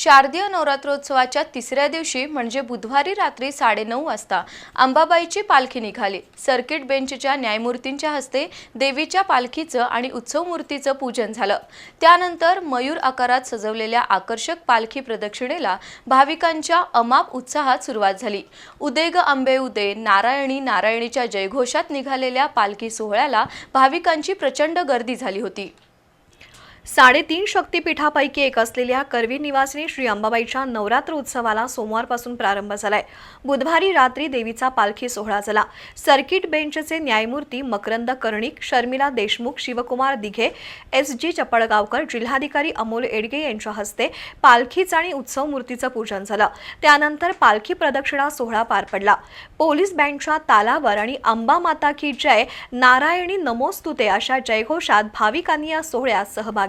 शारदीय नवरात्रोत्सवाच्या तिसऱ्या दिवशी म्हणजे बुधवारी रात्री साडेनऊ वाजता अंबाबाईची पालखी निघाली. सर्किट बेंचच्या न्यायमूर्तींच्या हस्ते देवीच्या पालखीचं आणि उत्सव मूर्तीचं पूजन झालं. त्यानंतर मयूर आकारात सजवलेल्या आकर्षक पालखी प्रदक्षिणेला भाविकांच्या अमाप उत्साहात सुरुवात झाली. उदेग अंबे आंबे उदे नारायणी नारायणीच्या जयघोषात निघालेल्या पालखी सोहळ्याला भाविकांची प्रचंड गर्दी झाली होती. साडेतीन शक्तीपीठापैकी एक असलेल्या करवी निवासिनी श्री अंबाबाईच्या नवरात्र उत्सवाला सोमवारपासून प्रारंभ झालाय. बुधवारी रात्री देवीचा पालखी सोहळा झाला. सर्किट बेंचचे न्यायमूर्ती मकरंद कर्णिक शर्मिला देशमुख शिवकुमार दिघे एस जी चपळगावकर जिल्हाधिकारी अमोल एडगे यांच्या हस्ते पालखीचं आणि उत्सव मूर्तीचं पूजन झालं. त्यानंतर पालखी प्रदक्षिणा सोहळा पार पडला. पोलीस बँडच्या तालावर आणि अंबा माता की जय नारायणी नमोस्तुते अशा जयघोषात भाविकांनी या सोहळ्यात सहभाग